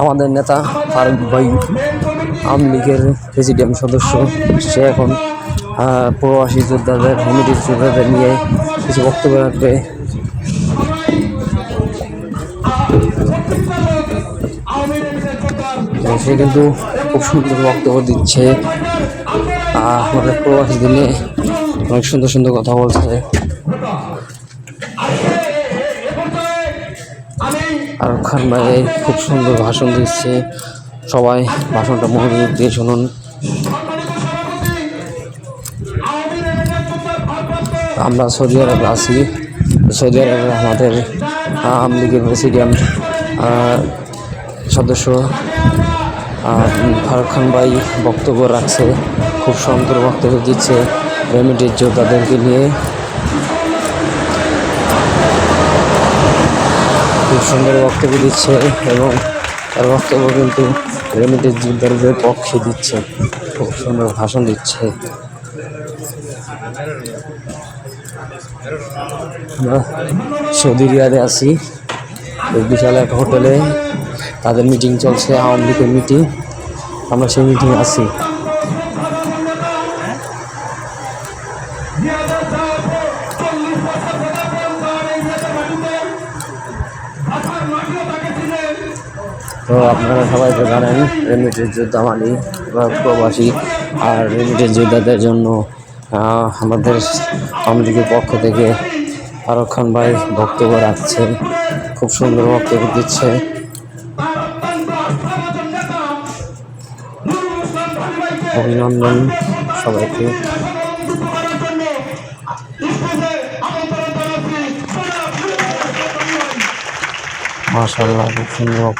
আমাদের নেতা ফারুক ভাই আওয়ামী লীগের প্রেসিডিয়াম সদস্য, সে এখন প্রবাসী যোদ্ধাদের হেমিটির যোদ্ধাদের নিয়ে কিছু বক্তব্য রাখবে। সে কিন্তু খুব সুন্দর বক্তব্য দিচ্ছে। আমাদের প্রবাসী দিনে অনেক সুন্দর সুন্দর কথা বলছে। আর খান ভাই খুব সুন্দর ভাষণ দিচ্ছে। সবাই ভাষণটা মনোযোগ দিয়ে শুনুন। আমরা সৌদি আরবে আছি। সৌদি আরবে আমাদের আওয়ামী লীগের প্রেসিডিয়াম সদস্য। ফারুক খান ভাই বক্তব্য রাখছে, খুব সুন্দর বক্তব্য দিচ্ছে। রেমিডির যোদ্ধাদেরকে নিয়ে। খুব সুন্দর বক্তব্য দিচ্ছে এবং তার বক্তব্য কিন্তু রেমিডির যোদ্ধাদের পক্ষে দিচ্ছে, খুব সুন্দর ভাষণ দিচ্ছে। আমরা সৌদি রিয়াদে আছি বিশাল এক হোটেলে তাদের মিটিং চলছে, আওয়ামী লীগের মিটিং। আমরা সেই মিটিং আছি। তো আপনারা সবাই তো জানেন রেমিটের যোদ্ধা মানি প্রবাসী আর রেমিটের যোদ্ধাদের জন্য আমাদের আওয়ামী পক্ষ থেকে ফারুক খান ভাই বক্তব্য রাখছে খুব সুন্দর বক্তব্য দিচ্ছে অভিনন্দন সবাইকে। মাশাল্লাহ খুব সুন্দর